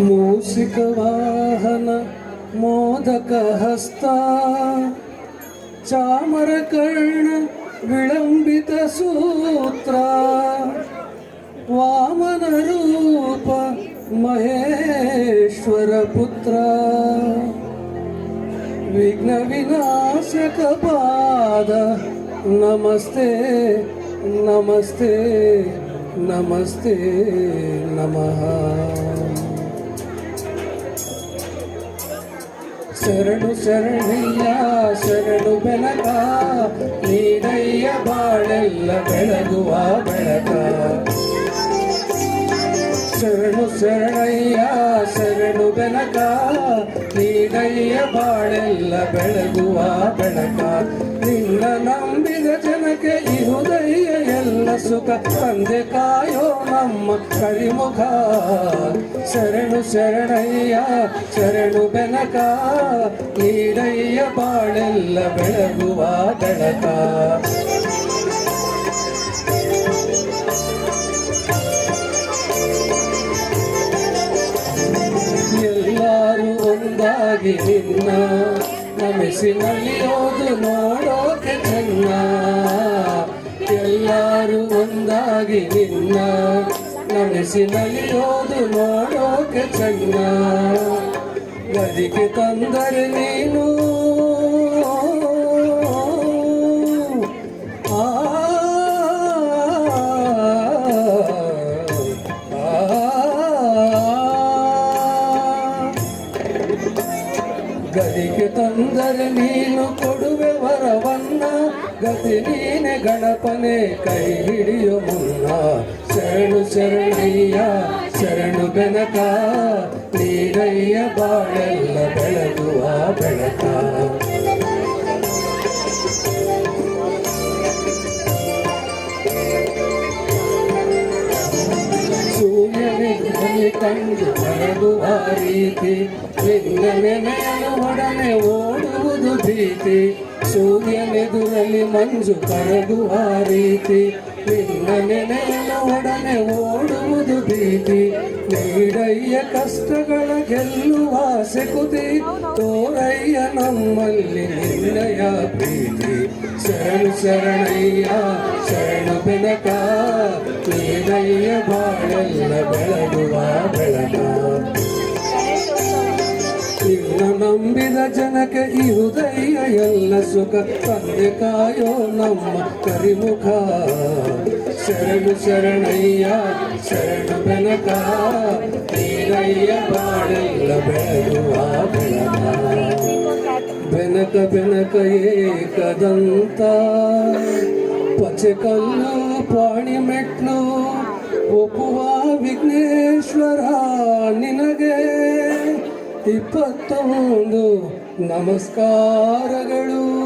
मूषिकवाहन मोदकहस्ता चामरकर्ण विलम्बितसूत्रा वामनरूप महेश्वरपुत्र विघ्नविनाशकपाद नमस्ते नमस्ते नमस्ते नमः। ಶರಣು ಶರಣಯ್ಯ ಶರಣು ಬೆಳಕ, ನೀಡಯ್ಯ ಬಾಳೆಲ್ಲ ಬೆಳಗುವ ಬೆಳಕ. ಶರಣು ಶರಣಯ್ಯ, ಶರಣು ಬೆಳಕ, ನೀಡಯ್ಯ ಬಾಳೆಲ್ಲ ಬೆಳಗುವ ಬೆಳಕ. ನಿನ್ನ ನಂಬಿದ ಜನಕ್ಕೆ ಹೃದಯ ಎಲ್ಲ ಸುಖ. ತಂದೆ ಕಾಯೋ ನಮ್ಮ ಕರಿಮುಖ. ಶರಣು ಶರಣಯ್ಯ, ಶರಣು ಬೆನಕ. ನೀಡಯ್ಯ ಬಾಳೆಲ್ಲ ಬೆಳಗುವ ಬೆಳಕ. ಎಲ್ಲರೂ ಒಂದಾಗಿ ನಿನ್ನ ನಮಿಸಿ ನಲಿಯೋದು ನೋಡೋಕೆ ಚೆನ್ನ ಎಲ್ಲರೂ ಒಂದಾಗಿ ನಿನ್ನ ನಮಿಸಿ ನಲಿಯೋದು ನೋಡೋಕೆ ಚೆನ್ನ ಗದಿಗೆ ತಂದರೆ ನೀನು ಗದಿಗೆ ತಂದರೆ ನೀನು ಕೊಡುವೆ ವರವನ್ನ. ಗತಿ ನೀನೆ ಗಣಪನೆ ಕೈ ಹಿಡಿಯೋ ಮುನ್ನ. ಶರಣು ಶರಣಯ್ಯ ಶರಣು ಬೆನಕ ನೀರಯ್ಯ ಬಾಳೆಲ್ಲ ಬೆಳಗುವ ಬೆಳಕ. ಸೂರ್ಯನಿಗೆ ಕಂಡು ಮರಗುವ ರೀತಿ. ನೆನೆಯಲು ಒಡನೆ ಓಡುವುದು ಭೀತಿ. ಸೂರ್ಯನೆದುರಲ್ಲಿ ಮಂಜು ಕರಗುವ ರೀತಿ. ನಿನ್ನ ನೆನೆಯಲು ಒಡನೆ ಓಡುವುದು ಭೀತಿ. ನೀಡಯ್ಯ ಕಷ್ಟಗಳ ಗೆಲ್ಲುವ ಸೆಕುತಿ. ತೋರಯ್ಯ ನಮ್ಮಲ್ಲಿ ನಿನ್ನಯ ಪ್ರೀತಿ. ಶರಣು ಶರಣಯ್ಯ, ಶರಣು ಬೆನಕ ನೀಡಯ್ಯ ಬಾಳೆಲ್ಲ ನಂಬಿದ ಜನಕ್ಕೆ ಈ ಹೃದಯ ಎಲ್ಲ ಸುಖ ತಂದೆ ಕಾಯೋ ನಮ್ಮ ಕರಿಮುಖ ಶರಣು ಶರಣಯ್ಯ ಶರಣು ಬೆನಕ ನೀರಯ್ಯ ಬಾಳೆಲ್ಲ ಬೆಳಗುವ ಬೆಳಕ ಬೆನಕ ಬೆನಕ ಏಕದಂತ ಪಚೆ ಕಲ್ಲು ಪಾಣಿ ಮೆಟ್ಲು ಒಪ್ಪುವ ವಿಘ್ನೇಶ್ವರ ನಿನಗೆ ಇಪ್ಪತ್ತೊಂದು ನಮಸ್ಕಾರಗಳು.